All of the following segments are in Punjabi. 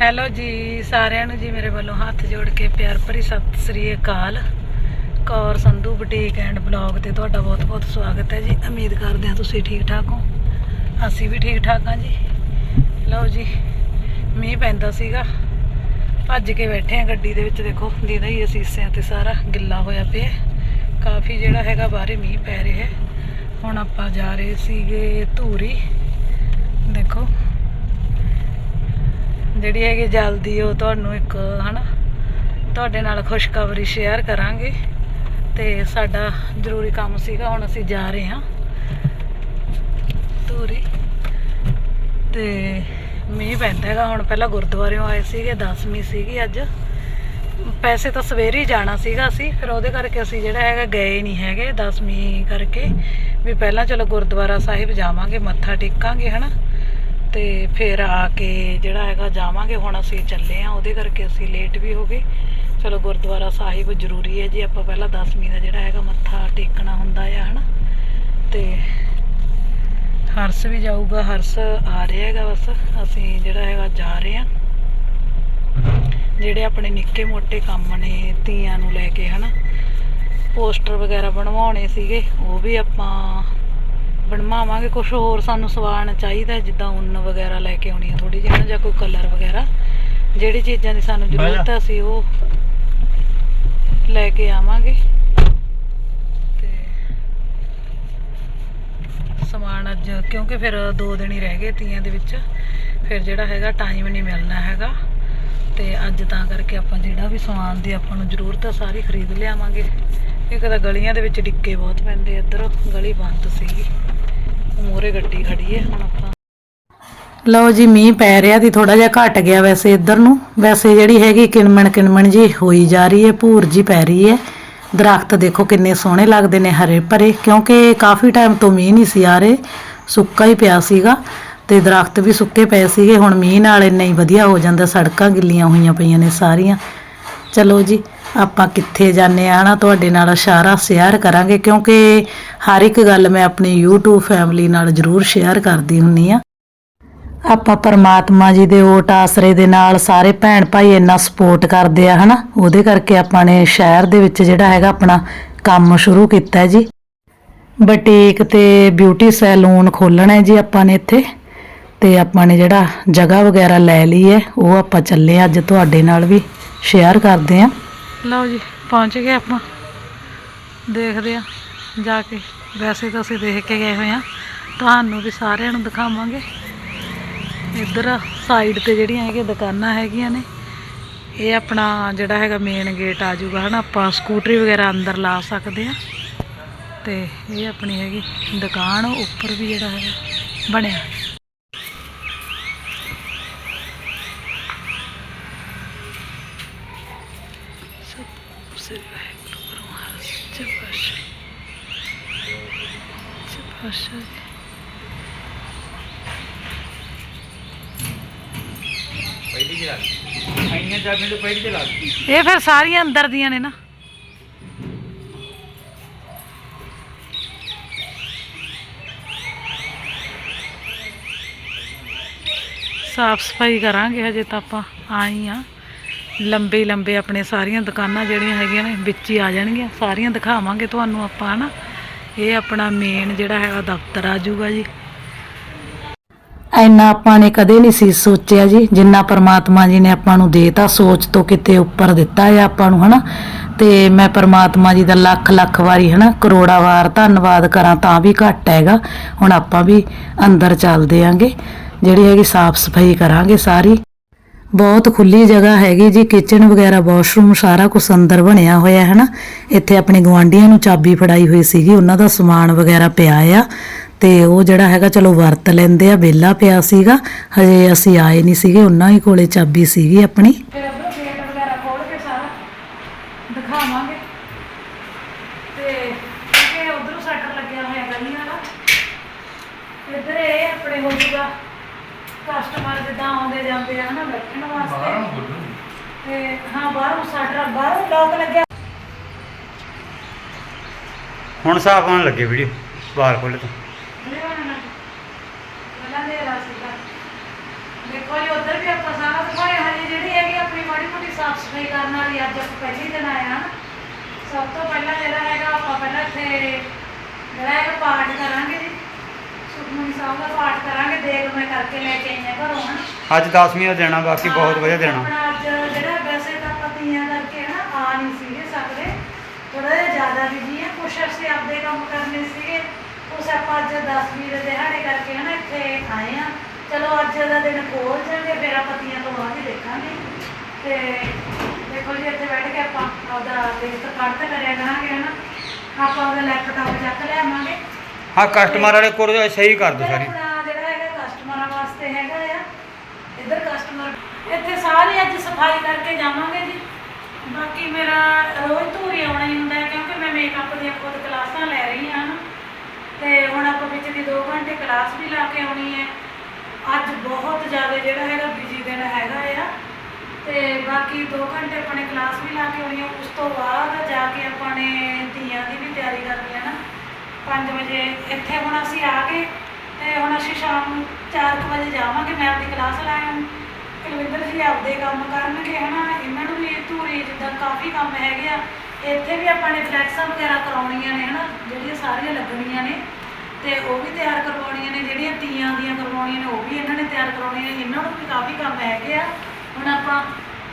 ਹੈਲੋ ਜੀ, ਸਾਰਿਆਂ ਨੂੰ ਜੀ ਮੇਰੇ ਵੱਲੋਂ ਹੱਥ ਜੋੜ ਕੇ ਪਿਆਰ ਭਰੀ Sat Sri Akal. Kaur Sandhu boutique and blog ਤੇ ਤੁਹਾਡਾ ਬਹੁਤ-ਬਹੁਤ ਸਵਾਗਤ ਹੈ ਜੀ। ਉਮੀਦ ਕਰਦੇ ਹਾਂ ਤੁਸੀਂ ਠੀਕ ਠਾਕ ਹੋ। ਅਸੀਂ ਵੀ ਠੀਕ ਠਾਕ ਹਾਂ ਜੀ। ਲਓ ਜੀ, ਮੀਂਹ ਪੈਂਦਾ ਸੀਗਾ। ਭੱਜ ਕੇ ਬੈਠੇ ਆ ਗੱਡੀ ਦੇ ਵਿੱਚ। ਦੇਖੋ, ਦੀਦਾ ਹੀ ਅਸੀਸਿਆਂ ਤੇ ਸਾਰਾ ਗਿੱਲਾ ਹੋਇਆ ਪਿਆ। ਕਾਫੀ ਜਿਹੜਾ ਹੈਗਾ ਬਾਹਰੇ ਮੀਂਹ ਪੈ ਰਿਹਾ ਹੁਣ ਆਪਾਂ ਜਾ ਰਹੇ ਸੀਗੇ ਧੂਰੀ। ਦੇਖੋ। ਜਿਹੜੀ ਹੈਗੀ ਜਲਦੀ, ਉਹ ਤੁਹਾਨੂੰ ਇੱਕ, ਹਨਾ, ਤੁਹਾਡੇ ਨਾਲ ਖੁਸ਼ਖਬਰੀ ਸ਼ੇਅਰ ਕਰਾਂਗੇ। ਤੇ ਸਾਡਾ ਜ਼ਰੂਰੀ ਕੰਮ ਸੀਗਾ, ਹੁਣ ਅਸੀਂ ਜਾ ਰਹੇ ਹਾਂ ਧੂਰੀ। ਤੇ ਮੀਂਹ ਪੈਂਦਾ ਹੈਗਾ, ਹੁਣ ਪਹਿਲਾਂ ਗੁਰਦੁਆਰਿਓਂ ਆਏ ਸੀਗੇ 10ਵੀਂ ਸੀਗੀ ਅੱਜ। ਪੈਸੇ ਤਾਂ ਸਵੇਰੇ ਹੀ ਜਾਣਾ ਸੀਗਾ ਅਸੀਂ, ਫਿਰ ਉਹਦੇ ਕਰਕੇ ਅਸੀਂ ਜਿਹੜਾ ਹੈਗਾ ਗਏ ਨਹੀਂ ਹੈਗੇ 10ਵੀਂ ਕਰਕੇ। ਵੀ ਪਹਿਲਾਂ ਚਲੋ ਗੁਰਦੁਆਰਾ ਸਾਹਿਬ ਜਾਵਾਂਗੇ, ਮੱਥਾ ਟੇਕਾਂਗੇ, ਹਨਾ। ਤੇ ਫਿਰ ਆ ਕੇ ਜਿਹੜਾ ਹੈਗਾ ਜਾਵਾਂਗੇ, ਹੁਣ ਅਸੀਂ ਚੱਲੇ ਆ, ਉਹਦੇ ਕਰਕੇ ਅਸੀਂ ਲੇਟ ਵੀ ਹੋ ਗਏ। ਚਲੋ ਗੁਰਦੁਆਰਾ ਸਾਹਿਬ ਜ਼ਰੂਰੀ ਹੈ ਜੀ, ਆਪਾਂ ਪਹਿਲਾਂ 10ਵੀਂ ਦਾ ਜਿਹੜਾ ਹੈਗਾ ਮੱਥਾ ਟੇਕਣਾ ਹੁੰਦਾ ਆ, ਹਨਾ? ਤੇ ਹਰਸ ਵੀ ਜਾਊਗਾ, ਹਰਸ ਆ ਰਿਹਾ ਹੈਗਾ ਬਸ, ਅਸੀਂ ਜਿਹੜਾ ਹੈਗਾ ਜਾ ਰਹੇ ਆ। ਜਿਹੜੇ ਆਪਣੇ ਨਿੱਕੇ ਮੋਟੇ ਕੰਮ ਨੇ ਧੀਆਂ ਨੂੰ ਲੈ ਕੇ, ਹਨਾ? ਪੋਸਟਰ ਵਗੈਰਾ ਬਣਵਾਉਣੇ ਸੀਗੇ, ਉਹ ਵੀ ਆਪਾਂ ਬਣਵਾਵਾਂਗੇ ਕੁਝ ਹੋਰ ਸਾਨੂੰ ਸਵਾਨ ਚਾਹੀਦਾ ਜਿੱਦਾਂ ਉੱਨ ਵਗੈਰਾ ਲੈ ਕੇ ਆਉਣੀ ਆ ਥੋੜੀ ਜਿਹੀ ਜਾਂ ਕੋਈ ਕਲਰ ਵਗੈਰਾ। ਜਿਹੜੀ ਚੀਜ਼ਾਂ ਦੀ ਸਾਨੂੰ ਜ਼ਰੂਰਤ ਹੈ ਅਸੀਂ ਉਹ ਲੈ ਕੇ ਆਵਾਂਗੇ। ਤੇ ਸਮਾਨ ਅੱਜ ਕਿਉਂਕਿ ਫਿਰ ਦੋ ਦਿਨ ਹੀ ਰਹਿ ਗਏ ਤੀਆਂ ਦੇ ਵਿੱਚ ਫਿਰ ਜਿਹੜਾ ਹੈਗਾ ਟਾਈਮ ਨਹੀਂ ਮਿਲਣਾ ਹੈਗਾ। ਤੇ ਅੱਜ ਤਾਂ ਕਰਕੇ ਆਪਾਂ ਜਿਹੜਾ ਵੀ ਸਮਾਨ ਦੀ ਆਪਾਂ ਨੂੰ ਜ਼ਰੂਰਤ ਹੈ ਸਾਰੀ ਖਰੀਦ ਲਿਆਵਾਂਗੇ। ਇੱਕ ਤਾਂ ਗਲੀਆਂ ਦੇ ਵਿੱਚ ਡਿੱਕੇ ਬਹੁਤ ਪੈਂਦੇ ਇੱਧਰ ਗਲੀ ਬੰਦ ਸੀਗੀ। ਮੂਰੇ ਗੱਡੀ ਖੜੀ ਹੈ ਹੁਣ ਆਪਾਂ ਲਓ ਜੀ, ਮੀਂਹ ਪੈ ਰਿਹਾ ਦੀ ਥੋੜਾ ਜਿਹਾ ਘਟ ਗਿਆ ਵੈਸੇ ਇੱਧਰ ਨੂੰ। ਵੈਸੇ ਜਿਹੜੀ ਹੈਗੀ ਕਿਣਮਣ ਕਿਣਮਣ ਜੀ ਹੋਈ ਜਾ ਰਹੀ ਹੈ, ਭੂਰ ਜੀ ਪੈ ਰਹੀ ਹੈ। ਦਰਖਤ ਦੇਖੋ ਕਿੰਨੇ ਸੋਹਣੇ ਲੱਗਦੇ ਨੇ ਹਰੇ ਭਰੇ, ਕਿਉਂਕਿ ਕਾਫੀ ਟਾਈਮ ਤੋਂ ਮੀਂਹ ਨਹੀਂ ਸੀ ਆ ਰਹੇ। ਸੁੱਕਾ ਹੀ ਪਿਆ ਸੀਗਾ ਤੇ ਦਰਖਤ ਵੀ ਸੁੱਕੇ ਪਏ ਸੀਗੇ। ਹੁਣ ਮੀਂਹ ਨਾਲ ਇੰਨਾ ਹੀ ਵਧੀਆ ਹੋ ਜਾਂਦਾ, ਸੜਕਾਂ ਗਿੱਲੀਆਂ ਹੋਈਆਂ ਪਈਆਂ ਨੇ ਸਾਰੀਆਂ। ਚਲੋ ਜੀ ਆਪਾਂ ਕਿੱਥੇ ਜਾਂਦੇ ਆ ਨਾ ਤੁਹਾਡੇ ਨਾਲ ਇਸ਼ਾਰਾ ਸ਼ੇਅਰ ਕਰਾਂਗੇ, ਕਿਉਂਕਿ ਹਰ ਇੱਕ ਗੱਲ ਮੈਂ ਆਪਣੀ YouTube ਫੈਮਿਲੀ ਨਾਲ ਜ਼ਰੂਰ ਸ਼ੇਅਰ ਕਰਦੀ ਹੁੰਨੀ ਆ। ਆਪਾਂ ਪਰਮਾਤਮਾ ਜੀ ਦੇ ਓਟ ਆਸਰੇ ਦੇ ਨਾਲ ਸਾਰੇ ਭੈਣ ਭਾਈ ਇੰਨਾ ਸਪੋਰਟ ਕਰਦੇ ਆ, ਹਨਾ, ਉਹਦੇ ਕਰਕੇ ਆਪਾਂ ਨੇ ਸ਼ਹਿਰ ਦੇ ਵਿੱਚ ਜਿਹੜਾ ਹੈਗਾ ਆਪਣਾ ਕੰਮ ਸ਼ੁਰੂ ਕੀਤਾ ਹੈ ਜੀ। ਬਟੀਕ ਤੇ ਬਿਊਟੀ ਸੈਲੂਨ ਖੋਲਣਾ ਹੈ ਜੀ ਆਪਾਂ ਨੇ ਇੱਥੇ, ਤੇ ਆਪਾਂ ਨੇ ਜਿਹੜਾ ਜਗ੍ਹਾ ਵਗੈਰਾ ਲੈ ਲਈ ਹੈ, ਉਹ ਆਪਾਂ ਚੱਲੇ ਹਾਂ, ਅੱਜ ਤੁਹਾਡੇ ਨਾਲ ਵੀ ਸ਼ੇਅਰ ਕਰਦੇ ਆ ਲਓ ਜੀ, ਪਹੁੰਚ ਗਏ ਆਪਾਂ। ਦੇਖਦੇ ਆ ਜਾ ਕੇ। ਵੈਸੇ ਤਾਂ ਅਸੀਂ ਦੇਖ ਕੇ ਗਏ ਹੋਏ ਆ ਤੁਹਾਨੂੰ ਵੀ ਸਾਰਿਆਂ ਨੂੰ ਦਿਖਾਵਾਂਗੇ। ਇੱਧਰ ਸਾਈਡ ਤੇ ਜਿਹੜੀਆਂ ਹੈਗੀਆਂ ਦੁਕਾਨਾਂ ਹੈਗੀਆਂ ਨੇ, ਇਹ ਆਪਣਾ ਜਿਹੜਾ ਹੈਗਾ ਮੇਨ ਗੇਟ ਆ ਜਾਊਗਾ, ਹਨਾ? ਆਪਾਂ ਸਕੂਟਰੀ ਵਗੈਰਾ ਅੰਦਰ ਲਾ ਸਕਦੇ ਆ ਤੇ ਇਹ ਆਪਣੀ ਹੈਗੀ ਦੁਕਾਨ, ਉੱਪਰ ਵੀ ਜਿਹੜਾ ਹੈਗਾ ਬਣਿਆ ਸਤਿ ਸ੍ਰੀ ਵਾਹਿਗੁਰੂ ਪਰਮਾਤਮਾ ਸੱਚੇ ਪਾਤਸ਼ਾਹ ਸੱਚੇ ਪਾਤਸ਼ਾਹ ਜੀ। ਪਹਿਲੀ ਚਲਾ ਆਈਆਂ ਚਾਬੀਆਂ ਤੋਂ ਪਹਿਲੀ ਚਲਾ ਇਹ ਫਿਰ ਸਾਰੀਆਂ ਅੰਦਰ ਦੀਆਂ ਨੇ ਨਾ। ਸਾਫ਼ ਸਫ਼ਾਈ ਕਰਾਂਗੇ ਹਜੇ ਤਾਂ ਆਪਾਂ, ਆਈ ਆ ਲੰਬੇ ਲੰਬੇ ਆਪਣੇ ਸਾਰੀਆਂ ਦੁਕਾਨਾਂ ਜਿਹੜੀਆਂ ਹੈਗੀਆਂ ਨੇ, ਵਿੱਚ ਹੀ ਆ ਜਾਣਗੀਆਂ। ਸਾਰੀਆਂ ਦਿਖਾਵਾਂਗੇ ਤੁਹਾਨੂੰ ਆਪਾਂ, ਹਨਾ। ਇਹ ਆਪਣਾ ਮੇਨ ਜਿਹੜਾ ਹੈਗਾ ਦਫ਼ਤਰ ਆ ਜਾਊਗਾ ਜੀ। ਇੰਨਾ ਆਪਾਂ ਨੇ ਕਦੇ ਨਹੀਂ ਸੀ ਸੋਚਿਆ ਜੀ, ਜਿੰਨਾ ਪਰਮਾਤਮਾ ਜੀ ਨੇ ਆਪਾਂ ਨੂੰ ਦੇਤਾ, ਸੋਚ ਤੋਂ ਕਿਤੇ ਉੱਪਰ ਦਿੱਤਾ ਹੈ ਆਪਾਂ ਨੂੰ, ਹਨਾ? ਤੇ ਮੈਂ ਪਰਮਾਤਮਾ ਜੀ ਦਾ ਲੱਖ ਲੱਖ ਵਾਰੀ, ਹਨਾ, ਕਰੋੜਾ ਵਾਰ ਧੰਨਵਾਦ ਕਰਾਂ, ਤਾਂ ਵੀ ਘੱਟ ਹੈਗਾ। ਹੁਣ ਆਪਾਂ ਵੀ ਅੰਦਰ ਚੱਲਦੇ ਆਂਗੇ, ਜਿਹੜੀ ਹੈਗੀ ਸਾਫ਼ ਸਫ਼ਾਈ ਕਰਾਂਗੇ ਸਾਰੀ। ਬਹੁਤ ਖੁੱਲੀ ਜਗ੍ਹਾ ਹੈਗੀ ਜੀ ਕਿਚਨ ਵਗੈਰਾ ਵਾਸ਼ਰੂਮ ਸਾਰਾ ਕੁਝ ਅੰਦਰ ਬਣਿਆ ਹੋਇਆ ਹੈ ਨਾ ਇੱਥੇ ਆਪਣੇ ਗਵਾਂਢੀਆਂ ਨੂੰ ਚਾਬੀ ਫੜਾਈ ਹੋਈ ਸੀਗੀ, ਉਹਨਾਂ ਦਾ ਸਮਾਨ ਵਗੈਰਾ ਪਿਆ ਆ। ਤੇ ਉਹ ਜਿਹੜਾ ਹੈਗਾ ਚਲੋ ਵਰਤ ਲੈਂਦੇ ਆ ਵਿਹਲਾ ਪਿਆ ਸੀਗਾ ਹਜੇ ਅਸੀਂ ਆਏ ਨਹੀਂ ਸੀਗੇ ਉਹਨਾਂ ਹੀ ਕੋਲੇ ਚਾਬੀ ਸੀਗੀ ਆਪਣੀ। ਫਿਰ ਅਬਰ ਗੇਟ ਵਗੈਰਾ ਖੋਲ ਕੇ ਸਾਰਾ ਦਿਖਾਵਾਂਗੇ। ਤੇ ਕਿਉਂਕਿ ਉਧਰੋਂ ਸ਼ਟਰ ਲੱਗਿਆ ਹੋਇਆ ਗਲੀਆਂ ਦਾ। ਇੱਧਰ ਇਹ ਆਪਣੇ ਹੋ ਜੂਗਾ ਕਸਟਮਰ ਜਿੱਦਾਂ ਆਉਂਦੇ ਜਾਂਦੇ ਆ ਹਨਾ ਬੈਠਣ ਵਾਸਤੇ। ਤੇ ਹਾਂ ਬਾਹਰੋਂ ਸ਼ਟਰ ਬਾਹਰੋਂ ਲੋਕ ਲੱਗਿਆ। ਹੁਣ ਸਾਫ਼ ਆਉਣ ਲੱਗੇ ਵੀਡੀਓ ਬਾਹਰ ਖੋਲੇ ਤੋਂ ਪਹਿਲਾਂ ਦੇ ਸੀਗਾ ਦੇਖੋ ਜੀ ਉਧਰ ਵੀ ਆਪਾਂ ਸਾਰਾ ਦਿਖਾਇਆ ਅੱਜ ਆਪਾਂ ਪਹਿਲੀ ਦਿਨ ਆਏ ਹਾਂ। ਸਭ ਤੋਂ ਪਹਿਲਾਂ ਜਿਹੜਾ ਹੈਗਾ ਆਪਾਂ ਪਹਿਲਾਂ ਇੱਥੇ ਜਿਹੜਾ ਹੈਗਾ ਪਾਠ ਕਰਾਂਗੇ ਜੀ। ਸੁਖਮਨੀ ਸਾਹਿਬ ਦਾ ਪਾਠ ਕਰਾਂਗੇ ਮੈਂ ਕਰਕੇ ਲੈ ਕੇ ਆਈ ਹਾਂ ਘਰੋਂ ਹਨਾ। ਅੱਜ 10ਵੀਂ ਦਾ ਦੇਣਾ ਬਾਕੀ ਬਹੁਤ ਵਧੀਆ ਦੇਣਾ ਆਪਣਾ ਅੱਜ ਜਿਹੜਾ ਵੈਸੇ ਤਾਂ ਆਪਾਂ ਤੀਆਂ ਕਰਕੇ ਨਾ ਆ ਨਹੀਂ ਸੀਗੇ ਸਕਦੇ। ਥੋੜਾ ਜਿਹਾ ਜ਼ਿਆਦਾ ਬਿਜ਼ੀ ਆ ਕੁਛ ਅਸੀਂ ਆਪਦੇ ਕੰਮ ਕਰਨੇ ਸੀਗੇ। ਕੁਛ ਆਪਾਂ ਅੱਜ 10 ਵੀਹ ਦੇ ਦਿਹਾੜੇ ਕਰਕੇ ਹਨਾ ਇੱਥੇ ਆਏ ਆ ਚਲੋ ਅੱਜ ਦਾ ਦਿਨ ਖੋਲ ਜਾਂਗੇ ਫਿਰ ਆਪਾਂ ਤੀਆਂ ਤੋਂ ਬਾਅਦ ਹੀ ਦੇਖਾਂਗੇ। ਤੇ ਦੇਖੋ ਜੀ ਇੱਥੇ ਬੈਠ ਕੇ ਆਪਾਂ ਆਪਦਾ ਲਿਖਤ ਪੜ੍ਹਤ ਕਰਿਆ ਕਰਾਂਗੇ ਹਨਾ। ਆਪਾਂ ਉਹਦਾ ਲੈਪਟਾਪ ਚੱਕ ਲਿਆਵਾਂਗੇ। ਹਾਂ ਕਸਟਮਰ ਵਾਲੇ ਕੋਲ ਸਹੀ ਕਰ ਦਿਓ ਸਾਰੀ। ਆਪਣਾ ਜਿਹੜਾ ਹੈਗਾ ਕਸਟਮਰਾਂ ਵਾਸਤੇ ਹੈਗਾ ਆ ਇੱਧਰ ਕਸਟਮਰ ਇੱਥੇ ਸਾਰੀ ਅੱਜ ਸਫ਼ਾਈ ਕਰਕੇ ਜਾਵਾਂਗੇ ਜੀ। ਬਾਕੀ ਮੇਰਾ ਰੋਜ਼ ਧੂਰੀ ਆਉਣਾ ਹੀ ਹੁੰਦਾ ਹੈ ਕਿਉਂਕਿ ਮੈਂ ਮੇਕਅਪ ਦੀਆਂ ਖੁਦ ਕਲਾਸਾਂ ਲੈ ਰਹੀ ਹਾਂ ਤੇ ਹੁਣ ਆਪਾਂ ਵਿੱਚ ਦੀ 2 ਘੰਟੇ ਕਲਾਸ ਵੀ ਲਾ ਕੇ ਆਉਣੀ ਹੈ। ਅੱਜ ਬਹੁਤ ਜ਼ਿਆਦਾ ਜਿਹੜਾ ਹੈਗਾ ਬਿਜ਼ੀ ਦਿਨ ਹੈਗਾ ਆ। ਤੇ ਬਾਕੀ 2 ਘੰਟੇ ਆਪਣੇ ਕਲਾਸ ਵੀ ਲਾ ਕੇ ਆਉਣੀ ਹੈ। ਉਸ ਤੋਂ ਬਾਅਦ ਜਾ ਕੇ ਆਪਾਂ ਨੇ ਤੀਆਂ ਦੀ ਵੀ ਤਿਆਰੀ ਕਰਨੀ ਹੈ ਨਾ। 5 ਵਜੇ ਇੱਥੇ ਹੁਣ ਅਸੀਂ ਆ ਗਏ ਤੇ ਹੁਣ ਅਸੀਂ ਸ਼ਾਮ ਨੂੰ 4 ਵਜੇ ਜਾਵਾਂਗੇ। ਮੈਂ ਆਪਣੀ ਕਲਾਸ ਲਾਇਆ ਕੁਲਵਿੰਦਰ ਜੀ ਆਪਦੇ ਕੰਮ ਕਰਨਗੇ, ਹਨਾ। ਇਹਨਾਂ ਨੂੰ ਵੀ ਧੂਰੀ ਜਿੱਦਾਂ ਕਾਫੀ ਕੰਮ ਹੈਗੇ ਆ। ਇੱਥੇ ਵੀ ਆਪਾਂ ਨੇ ਫਲੈਕਸਾਂ ਵਗੈਰਾ ਕਰਾਉਣੀਆਂ ਨੇ ਹਨਾ ਜਿਹੜੀਆਂ ਸਾਰੀਆਂ ਲੱਗਣੀਆਂ ਨੇ ਤੇ ਉਹ ਵੀ ਤਿਆਰ ਕਰਵਾਉਣੀਆਂ ਨੇ ਜਿਹੜੀਆਂ ਤੀਆਂ ਦੀਆਂ ਕਰਵਾਉਣੀਆਂ ਨੇ ਉਹ ਵੀ ਇਹਨਾਂ ਨੇ ਤਿਆਰ ਕਰਾਉਣੀਆਂ ਨੇ ਇਹਨਾਂ ਨੂੰ ਵੀ ਕਾਫੀ ਕੰਮ ਹੈਗੇ ਆ। ਹੁਣ ਆਪਾਂ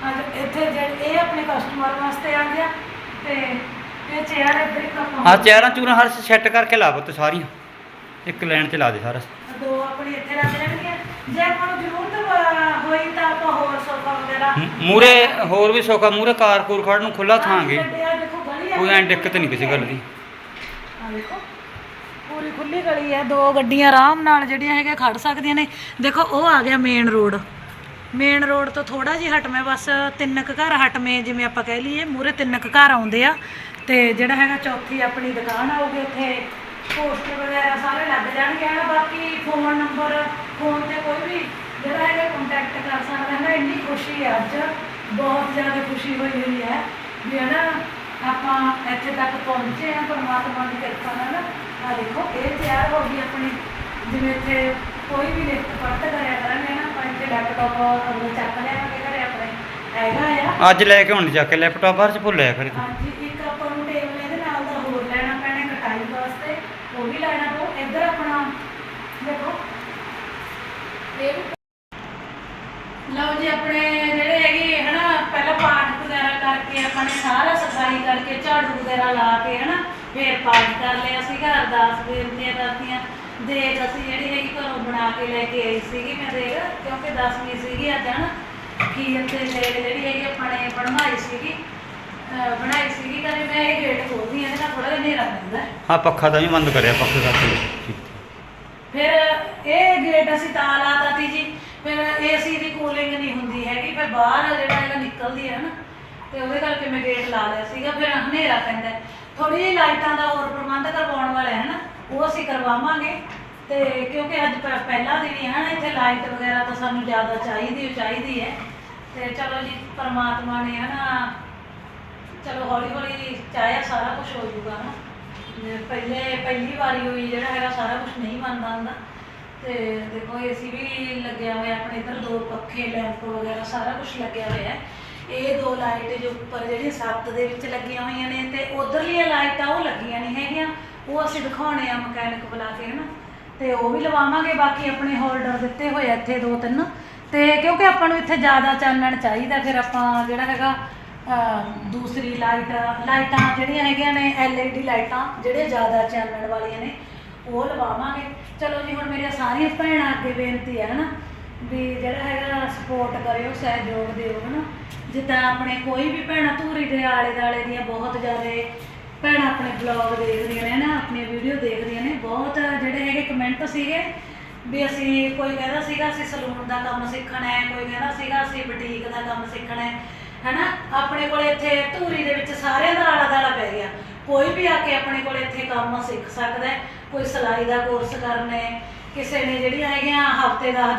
ਅੱਜ ਇੱਥੇ ਜਿਹੜੇ ਇਹ ਆਪਣੇ ਕਸਟਮਰ ਵਾਸਤੇ ਆ ਗਿਆ ਤੇ ਇਹ ਚੇਅਰ ਇੱਧਰ ਹੀ ਆਪਾਂ ਹਾਂ ਚਿਹਰਾ ਚੂਰਾ ਹਰ ਸੈੱਟ ਕਰਕੇ ਲਾ ਪੁੱਤ ਸਾਰੀਆਂ। ਇੱਕ ਲਾਈਨ 'ਚ ਲਾ ਦੇ ਸਾਰਾ। ਦੋ ਆਪਣੇ ਇੱਥੇ ਰੱਖ ਲੈਣਗੇ ਜੇ ਆਪਾਂ ਨੂੰ ਜ਼ਰੂਰਤ ਹੋਈ ਤਾਂ ਆਪਾਂ ਹੋਰ ਸੋਫਾ ਵਗੈਰਾ ਮੂਰੇ ਹੋਰ ਵੀ ਸੌਖਾ ਮੂਰੇ ਕਾਰ ਕੂਰ ਖੜਨ ਨੂੰ ਖੁੱਲਾ ਥਾਂਗੇ। ਆ ਦੇਖੋ ਗਲੀ ਆ ਕੋਈ ਐਂ ਦਿੱਕਤ ਨਹੀਂ ਕਿਸੇ ਗੱਲ ਦੀ। ਆ ਦੇਖੋ, ਪੂਰੀ ਖੁੱਲੀ ਗਲੀ ਹੈ, ਦੋ ਗੱਡੀਆਂ ਆਰਾਮ ਨਾਲ ਜਿਹੜੀਆਂ ਹੈਗੀਆਂ ਖੜ ਸਕਦੀਆਂ ਨੇ। ਦੇਖੋ, ਉਹ ਆ ਗਿਆ ਮੇਨ ਰੋਡ ਮੇਨ ਰੋਡ ਤੋਂ ਥੋੜਾ ਜਿਹਾ ਹਟਵੇਂ, ਬਸ ਤਿੰਨ ਕੁ ਘਰ ਹਟਵੇਂ, ਜਿਵੇਂ ਆਪਾਂ ਕਹਿ ਲਈਏ ਮੂਰੇ ਤਿੰਨ ਕੁ ਘਰ ਆਉਂਦੇ ਆ। ਤੇ ਜਿਹੜਾ ਹੈਗਾ ਚੌਥੀ ਆਪਣੀ ਦੁਕਾਨ ਆਊਗੀ ਉੱਥੇ ਪੋਸਟਰ ਵਗੈਰਾ ਸਾਰੇ ਲੱਗ ਜਾਣਗੇ। ਹਨਾ ਬਾਕੀ ਫੋਨ ਨੰਬਰ ਫੋਨ ਤੇ ਕੋਈ ਵੀ ਜਿਹੜਾ ਹੈਗਾ ਕੰਟੈਕਟ ਕਰ ਸਕਦਾ। ਹੈ ਨਾ ਇੰਨੀ ਖੁਸ਼ੀ ਹੈ ਅੱਜ। ਬਹੁਤ ਜ਼ਿਆਦਾ ਖੁਸ਼ੀ ਹੋਈ ਹੋਈ ਹੈ ਵੀ ਹੈ ਨਾ ਆਪਾਂ ਇੱਥੇ ਤੱਕ ਪਹੁੰਚੇ ਹਾਂ ਪਰਮਾਤਮਾ ਦੀ ਕਿਰਪਾ ਨਾਲ। ਆ ਦੇਖੋ ਇਹ ਤਿਆਰ ਹੋ ਗਈ ਆਪਣੀ। ਜਿਵੇਂ ਇੱਥੇ ਕੋਈ ਵੀ ਲਿਖਤ ਪੜ੍ਹਤ ਕਰਿਆ ਕਰਾਂਗੇ ਨਾ ਆਪਾਂ ਇੱਥੇ ਲੈਪਟਾਪ ਆਪਣਾ ਚੱਕ ਲਿਆਵਾਂਗੇ ਘਰੇ ਆਪਣੇ। ਹੈਗਾ ਆ ਅੱਜ ਲੈ ਕੇ ਹੁਣ ਜਾ ਕੇ ਲੈਪਟਾਪ ਬਾਹਰ 'ਚ ਭੁੱਲਿਆ ਕਰੇ ਤੂੰ। ਹਾਂਜੀ ਇੱਕ ਆਪਾਂ ਨੂੰ ਟੇਬਲ ਇਹਦੇ ਨਾਲ ਦਾ ਹੋਰ ਲੈਣਾ ਪੈਣਾ ਕਟਾਈ ਵਾਸਤੇ। ਉਹ ਵੀ ਲੈਣਾ ਪਊ ਇੱਧਰ ਆਪਣਾ ਦੇਖੋ। ਇਹ ਵੀ ਲਓ ਜੀ ਆਪਣੇ ਜਿਹੜੇ ਹੈਗੇ ਹਨਾ ਪਹਿਲਾਂ ਪਾਠ ਵਗੈਰਾ ਕਰਕੇ ਆਪਾਂ ਨੇ ਸਾਰਾ ਸਫ਼ਾਈ ਕਰਕੇ ਝਾੜੂ ਵਗੈਰਾ ਲਾ ਕੇ ਹਨਾ ਫੇਰ ਪਾਠ ਕਰ ਲਿਆ ਸੀਗਾ ਅਰਦਾਸ ਬੇਨਤੀਆਂ ਕਰਤੀਆਂ। ਦੇਗ ਅਸੀਂ ਜਿਹੜੀ ਹੈਗੀ ਘਰੋਂ ਬਣਾ ਕੇ ਲੈ ਕੇ ਆਈ ਸੀਗੀ ਮੈਂ ਦੇਗ ਕਿਉਂਕਿ ਦਸਵੀਂ ਸੀਗੀ ਅੱਜ ਹਨਾ ਖੀਰ ਤੇ ਦੇਗ ਜਿਹੜੀ ਹੈਗੀ ਆਪਾਂ ਨੇ ਬਣਵਾਈ ਸੀਗੀ। ਬਣਾਈ ਸੀਗੀ ਕਦੇ ਮੈਂ ਇਹ ਗੇਟ ਖੋਲਦੀ ਹਾਂ ਇਹਦੇ ਥੋੜਾ ਜਿਹਾ ਹਨੇਰਾ ਪੈਂਦਾ ਹੈ। ਪੱਖਾ ਤਾਂ ਵੀ ਬੰਦ ਕਰਿਆ ਪੱਖੇ ਕਰਕੇ ਫਿਰ ਇਹ ਗੇਟ ਅਸੀਂ ਤਾਂ ਲਾਤਾ ਤੀ ਜੀ ਫਿਰ ਏਸੀ ਦੀ ਕੂਲਿੰਗ ਨਹੀਂ ਹੁੰਦੀ ਹੈਗੀ ਫਿਰ ਬਾਹਰ ਜਿਹੜਾ ਹੈਗਾ ਨਿਕਲਦੀ ਹੈ ਨਾ ਤੇ ਉਹਦੇ ਕਰਕੇ ਮੈਂ ਗੇਟ ਲਾ ਲਿਆ ਸੀਗਾ, ਫਿਰ ਹਨੇਰਾ ਪੈਂਦਾ ਥੋੜੀ ਜਿਹੀ ਲਾਈਟਾਂ ਦਾ ਹੋਰ ਪ੍ਰਬੰਧ ਕਰਵਾਉਣ ਵਾਲਾ ਹੈ ਨਾ ਉਹ ਅਸੀਂ ਕਰਵਾਵਾਂਗੇ। ਤੇ ਕਿਉਂਕਿ ਅੱਜ ਪ- ਪਹਿਲਾ ਦਿਨ ਹੀ ਹੈ ਨਾ, ਇੱਥੇ ਲਾਈਟ ਵਗੈਰਾ ਤਾਂ ਸਾਨੂੰ ਜ਼ਿਆਦਾ ਚਾਹੀਦੀ ਓ ਚਾਹੀਦੀ ਹੈ। ਤੇ ਚਲੋ ਜੀ, ਪਰਮਾਤਮਾ ਨੇ ਹੈ ਨਾ ਚਲੋ ਹੌਲੀ ਹੌਲੀ ਚਾਹਿਆ ਸਾਰਾ ਕੁਝ ਹੋ ਜਾਊਗਾ ਨਾ ਜਿਵੇਂ ਪਹਿਲੇ, ਪਹਿਲੀ ਵਾਰੀ ਹੋਈ ਜਿਹੜਾ ਹੈਗਾ, ਸਾਰਾ ਕੁਝ ਨਹੀਂ ਬਣਦਾ ਹੁੰਦਾ। ਤੇ ਦੇਖੋ, ਏਸੀ ਵੀ ਲੱਗਿਆ ਹੋਇਆ ਆਪਣੇ ਇੱਧਰ, ਦੋ ਪੱਖੇ, ਲੈਂਪ ਵਗੈਰਾ ਸਾਰਾ ਕੁਝ ਲੱਗਿਆ ਹੋਇਆ ਹੈ। ਇਹ ਦੋ ਲਾਈਟ ਜੋ ਉੱਪਰ ਜਿਹੜੀਆਂ ਸੱਤ ਦੇ ਵਿੱਚ ਲੱਗੀਆਂ ਹੋਈਆਂ ਨੇ ਤੇ ਉਧਰਲੀਆਂ ਲਾਈਟਾਂ ਉਹ ਲੱਗੀਆਂ ਨਹੀਂ ਹੈਗੀਆਂ, ਉਹ ਅਸੀਂ ਦਿਖਾਉਣੇ ਆ ਮਕੈਨਿਕ ਬੁਲਾ ਕੇ ਹਨਾ? ਤੇ ਉਹ ਵੀ ਲਵਾਵਾਂਗੇ, ਬਾਕੀ ਆਪਣੇ ਹੋਲਡਰ ਦਿੱਤੇ ਹੋਏ ਆ ਇੱਥੇ ਦੋ ਤਿੰਨ ਤੇ ਕਿਉਂਕਿ ਆਪਾਂ ਨੂੰ ਇੱਥੇ ਜ਼ਿਆਦਾ ਚਾਨਣ ਚਾਹੀਦਾ, ਫਿਰ ਆਪਾਂ ਜਿਹੜਾ ਹੈਗਾ ਦੂਸਰੀ ਲਾਈਟ, ਲਾਈਟਾਂ ਜਿਹੜੀਆਂ ਹੈਗੀਆਂ ਨੇ, LED ਲਾਈਟਾਂ ਜਿਹੜੇ ਜ਼ਿਆਦਾ ਚਾਨਣ ਵਾਲੀਆਂ ਨੇ, ਉਹ ਲਵਾਵਾਂਗੇ। ਚਲੋ ਜੀ, ਹੁਣ ਮੇਰੀਆਂ ਸਾਰੀਆਂ ਭੈਣਾਂ ਅੱਗੇ ਬੇਨਤੀ ਹੈ ਹਨਾ? ਵੀ ਜਿਹੜਾ ਹੈਗਾ ਸਪੋਰਟ ਕਰਿਓ, ਸਹਿਯੋਗ ਦਿਓ, ਹਨਾ? ਜਿੱਦਾਂ ਆਪਣੇ ਕੋਈ ਵੀ ਭੈਣਾਂ ਧੂਰੀ ਦੇ ਆਲੇ ਦਾਲੇ ਦੀਆਂ ਬਹੁਤ ਜ਼ਿਆਦਾ ਭੈਣਾਂ ਆਪਣੇ ਬਲੌਗ ਦੇਖਦੀਆਂ ਨੇ ਨਾ ਆਪਣੀਆਂ ਵੀਡੀਓ ਦੇਖਦੀਆਂ ਨੇ, ਬਹੁਤ ਜਿਹੜੇ ਹੈਗੇ ਕਮੈਂਟ ਸੀਗੇ ਵੀ ਅਸੀਂ ਕੋਈ ਕਹਿੰਦਾ ਸੀਗਾ ਅਸੀਂ ਸਲੂਨ ਦਾ ਕੰਮ ਸਿੱਖਣਾ ਹੈ, ਕੋਈ ਕਹਿੰਦਾ ਸੀਗਾ ਅਸੀਂ ਬੁਟੀਕ ਦਾ ਕੰਮ ਸਿੱਖਣਾ ਹੈ, ਹਨਾ, ਆਪਣੇ ਕੋਲ ਇੱਥੇ ਧੂਰੀ ਦੇ ਵਿੱਚ ਸਾਰਿਆਂ ਦਾ ਆਲਾ ਦਾਲਾ ਪੈ ਗਿਆ। ਕੋਈ ਵੀ ਆ ਕੇ ਆਪਣੇ ਕੋਲ ਇੱਥੇ ਕੰਮ ਸਿੱਖ ਸਕਦਾ ਹੈ, ਕੋਈ ਸਿਲਾਈ ਦਾ ਕੋਰਸ ਕਰਨਾ ਹੈ, ਕਿਸੇ ਨੇ ਜਿਹੜੀਆਂ ਹੈਗੀਆਂ ਹਫ਼ਤੇ ਦਾ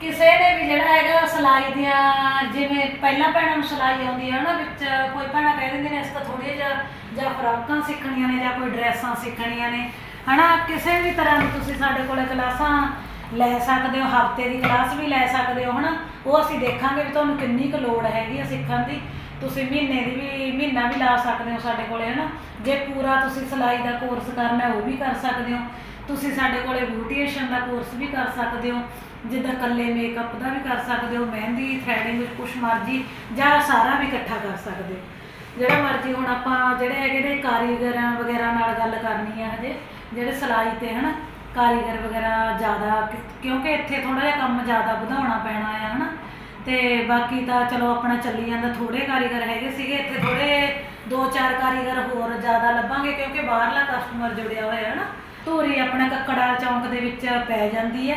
ਕਿਸੇ ਜਿਹੜਾ ਹੈਗਾ ਸਿਲਾਈ ਦੀਆਂ ਜਿਵੇਂ ਪਹਿਲਾਂ ਭੈਣਾਂ ਨੂੰ ਸਿਲਾਈ ਆਉਂਦੀ ਹੈ ਨਾ ਵਿੱਚ ਕੋਈ ਭੈਣਾਂ ਕਹਿ ਦਿੰਦੇ ਨੇ ਅਸੀਂ ਤਾਂ ਥੋੜ੍ਹੇ ਜਿਹਾ ਜਾਂ ਫਰਾਕਾਂ ਸਿੱਖਣੀਆਂ ਨੇ ਜਾਂ ਕੋਈ ਡਰੈਸਾਂ ਸਿੱਖਣੀਆਂ ਨੇ। ਹਨਾ ਕਿਸੇ ਵੀ ਤਰ੍ਹਾਂ ਦੀ ਤੁਸੀਂ ਸਾਡੇ ਕੋਲੇ ਕਲਾਸਾਂ ਲੈ ਸਕਦੇ ਹੋ ਹਫ਼ਤੇ ਦੀ ਕਲਾਸ ਵੀ ਲੈ ਸਕਦੇ ਹੋ ਹਨਾ। ਉਹ ਅਸੀਂ ਦੇਖਾਂਗੇ ਵੀ ਤੁਹਾਨੂੰ ਕਿੰਨੀ ਕੁ ਲੋੜ ਹੈਗੀ ਆ ਸਿੱਖਣ ਦੀ। ਤੁਸੀਂ ਮਹੀਨੇ ਦੀ ਵੀ ਮਹੀਨਾ ਵੀ ਲਾ ਸਕਦੇ ਹੋ ਸਾਡੇ ਕੋਲੇ ਹਨਾ। ਜੇ ਪੂਰਾ ਤੁਸੀਂ ਸਿਲਾਈ ਦਾ ਕੋਰਸ ਕਰਨਾ ਹੈ, ਉਹ ਵੀ ਕਰ ਸਕਦੇ ਹੋ। ਤੁਸੀਂ ਸਾਡੇ ਕੋਲੇ ਬਿਊਟੀਸ਼ੀਅਨ ਦਾ ਕੋਰਸ ਵੀ ਕਰ ਸਕਦੇ ਹੋ, ਜਿੱਦਾਂ ਕੱਲੇ ਮੇਕਅਪ ਦਾ ਵੀ ਕਰ ਸਕਦੇ ਹੋ, ਮਹਿੰਦੀ ਥ੍ਰੈਡਿੰਗ ਕੁਛ ਮਰਜ਼ੀ, ਜਾਂ ਸਾਰਾ ਵੀ ਇਕੱਠਾ ਕਰ ਸਕਦੇ ਹੋ। ਜਿਹੜਾ ਮਰਜ਼ੀ ਹੁਣ ਆਪਾਂ ਜਿਹੜੇ ਹੈਗੇ ਨੇ ਕਾਰੀਗਰਾਂ ਵਗੈਰਾ ਨਾਲ ਗੱਲ ਕਰਨੀ ਹੈ ਹਜੇ, ਜਿਹੜੇ ਸਿਲਾਈ ਤੇ ਹਨਾ, ਕਾਰੀਗਰ ਵਗੈਰਾ ਜ਼ਿਆਦਾ, ਕਿਉਂਕਿ ਇੱਥੇ ਥੋੜਾ ਜਿਹਾ ਕੰਮ ਜ਼ਿਆਦਾ ਵਧਾਉਣਾ ਪੈਣਾ ਆ, ਹਨਾ। ਤੇ ਬਾਕੀ ਤਾਂ ਚਲੋ ਆਪਣਾ ਚੱਲੀ ਜਾਂਦਾ ਥੋੜੇ ਕਾਰੀਗਰ ਹੈਗੇ ਸੀਗੇ, ਇੱਥੇ ਥੋੜੇ ਦੋ ਚਾਰ ਕਾਰੀਗਰ ਹੋਰ ਜ਼ਿਆਦਾ ਲੱਭਾਂਗੇ, ਕਿਉਂਕਿ ਬਾਹਰਲਾ ਕਸਟਮਰ ਜੁੜਿਆ ਹੋਇਆ ਹੈ ਨਾ ਧੂਰੀ ਆਪਣਾ ਕੱਕੜਾਲ ਚੌਂਕ ਦੇ ਵਿੱਚ ਪੈ ਜਾਂਦੀ ਹੈ।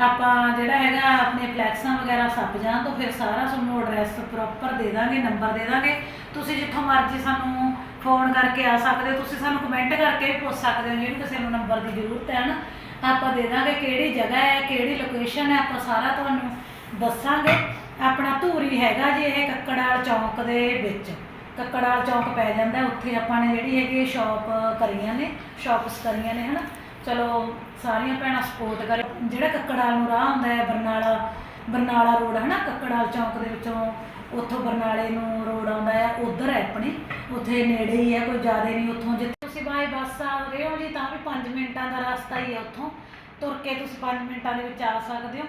ਆਪਾਂ ਜਿਹੜਾ ਹੈਗਾ ਆਪਣੇ ਫਲੈਕਸਾਂ ਵਗੈਰਾ ਸੱਪ ਜਾਣ ਤੋਂ ਫਿਰ ਸਾਰਾ ਤੁਹਾਨੂੰ ਐਡਰੈਸ ਪ੍ਰੋਪਰ ਦੇ ਦਾਂਗੇ ਨੰਬਰ ਦੇ ਦਾਂਗੇ। ਤੁਸੀਂ ਜਿੱਥੋਂ ਮਰਜ਼ੀ ਸਾਨੂੰ ਫੋਨ ਕਰਕੇ ਆ ਸਕਦੇ ਹੋ। ਤੁਸੀਂ ਸਾਨੂੰ ਕਮੈਂਟ ਕਰਕੇ ਵੀ ਪੁੱਛ ਸਕਦੇ ਹੋ ਜਿਹਨੂੰ ਕਿਸੇ ਨੂੰ ਨੰਬਰ ਦੀ ਜ਼ਰੂਰਤ ਹੈ ਨਾ, ਆਪਾਂ ਦੇ ਦਾਂਗੇ ਕਿਹੜੀ ਜਗ੍ਹਾ ਹੈ, ਕਿਹੜੀ ਲੋਕੇਸ਼ਨ ਹੈ, ਆਪਾਂ ਸਾਰਾ ਤੁਹਾਨੂੰ ਦੱਸਾਂਗੇ। ਆਪਣਾ ਧੂਰੀ ਹੈਗਾ ਜੀ ਇਹ ਕੱਕੜਾਲ ਚੌਂਕ ਦੇ ਵਿੱਚ। ਕੱਕੜਾਲ ਚੌਂਕ ਪੈ ਜਾਂਦਾ, ਉੱਥੇ ਆਪਾਂ ਨੇ ਜਿਹੜੀ ਹੈਗੀ ਸ਼ਾਪ ਕਰੀਆਂ ਨੇ ਸ਼ਾਪਸ ਕਰੀਆਂ ਨੇ, ਹਨਾ? ਚਲੋ, ਸਾਰੀਆਂ ਭੈਣਾਂ ਸਪੋਰਟ ਕਰ। ਜਿਹੜਾ ਕੱਕੜਾਲ ਨੂੰ ਰਾਹ ਆਉਂਦਾ ਹੈ, ਬਰਨਾਲਾ ਬਰਨਾਲਾ ਰੋਡ ਹਨਾ? ਕੱਕੜਾਲ ਚੌਂਕ ਦੇ ਵਿੱਚੋਂ ਉੱਥੋਂ ਬਰਨਾਲੇ ਨੂੰ ਰੋਡ ਆਉਂਦਾ ਹੈ, ਉਧਰ ਹੈ ਆਪਣੀ। ਉੱਥੇ ਨੇੜੇ ਹੀ ਹੈ, ਕੋਈ ਜ਼ਿਆਦਾ ਨਹੀਂ ਉੱਥੋਂ ਜਿੱਥੇ ਤੁਸੀਂ ਬਾਏ ਬੱਸ ਆ ਰਹੇ ਹੋ ਜੀ, ਤਾਂ ਵੀ 5 ਮਿੰਟਾਂ ਦਾ ਰਸਤਾ ਹੀ ਹੈ ਉੱਥੋਂ। ਤੁਰ ਕੇ ਤੁਸੀਂ 5 ਮਿੰਟਾਂ ਦੇ ਵਿੱਚ ਆ ਸਕਦੇ ਹੋ।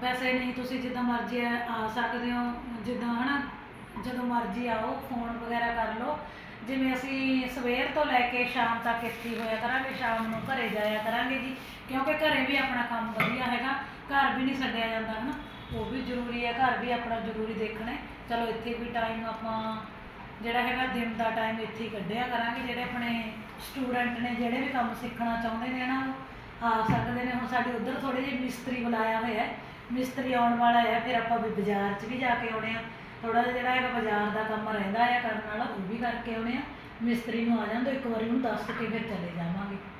ਵੈਸੇ ਨਹੀਂ ਤੁਸੀਂ ਜਿੱਦਾਂ ਮਰਜ਼ੀ ਆ ਆ ਸਕਦੇ ਹੋ, ਜਿੱਦਾਂ, ਹਨਾ? ਜਦੋਂ ਮਰਜ਼ੀ ਆਓ ਫੋਨ ਵਗੈਰਾ ਕਰ ਲਓ। ਜਿਵੇਂ ਅਸੀਂ ਸਵੇਰ ਤੋਂ ਲੈ ਕੇ ਸ਼ਾਮ ਤੱਕ ਇੱਥੇ ਹੀ ਹੋਇਆ ਕਰਾਂਗੇ, ਸ਼ਾਮ ਨੂੰ ਘਰੇ ਜਾਇਆ ਕਰਾਂਗੇ ਜੀ, ਕਿਉਂਕਿ ਘਰੇ ਵੀ ਆਪਣਾ ਕੰਮ ਵਧੀਆ ਹੈਗਾ, ਘਰ ਵੀ ਨਹੀਂ ਛੱਡਿਆ ਜਾਂਦਾ, ਹਨਾ। ਉਹ ਵੀ ਜ਼ਰੂਰੀ ਹੈ, ਘਰ ਵੀ ਆਪਣਾ ਜ਼ਰੂਰੀ ਦੇਖਣਾ ਹੈ। ਚਲੋ, ਇੱਥੇ ਵੀ ਟਾਈਮ ਆਪਾਂ ਜਿਹੜਾ ਹੈਗਾ, ਦਿਨ ਦਾ ਟਾਈਮ ਇੱਥੇ ਹੀ ਕੱਢਿਆ ਕਰਾਂਗੇ। ਜਿਹੜੇ ਆਪਣੇ ਸਟੂਡੈਂਟ ਨੇ, ਜਿਹੜੇ ਵੀ ਕੰਮ ਸਿੱਖਣਾ ਚਾਹੁੰਦੇ ਨੇ ਨਾ, ਉਹ ਆ ਸਕਦੇ ਨੇ। ਹੁਣ ਸਾਡੇ ਉੱਧਰ ਥੋੜੇ ਜਿਹੇ ਮਿਸਤਰੀ ਬੁਲਾਇਆ ਹੋਇਆ ਹੈ। ਮਿਸਤਰੀ ਆਉਣ ਵਾਲਾ ਹੈ, ਫਿਰ ਆਪਾਂ ਵੀ ਬਾਜ਼ਾਰ 'ਚ ਵੀ ਜਾ ਕੇ ਆਉਣੇ ਆ। ਥੋੜਾ ਜਿਹਾ ਜਿਹੜਾ ਹੈਗਾ ਬਾਜ਼ਾਰ ਦਾ ਕੰਮ ਰਹਿੰਦਾ ਆ ਕਰਨ ਵਾਲਾ, ਉਹ ਵੀ ਕਰਕੇ ਆਉਣੇ ਆ। ਮਿਸਤਰੀ ਨੂੰ ਆ ਜਾਂਦੇ ਇੱਕ ਵਾਰੀ ਉਹਨੂੰ ਦੱਸ ਕੇ ਫਿਰ ਚਲੇ ਜਾਵਾਂਗੇ।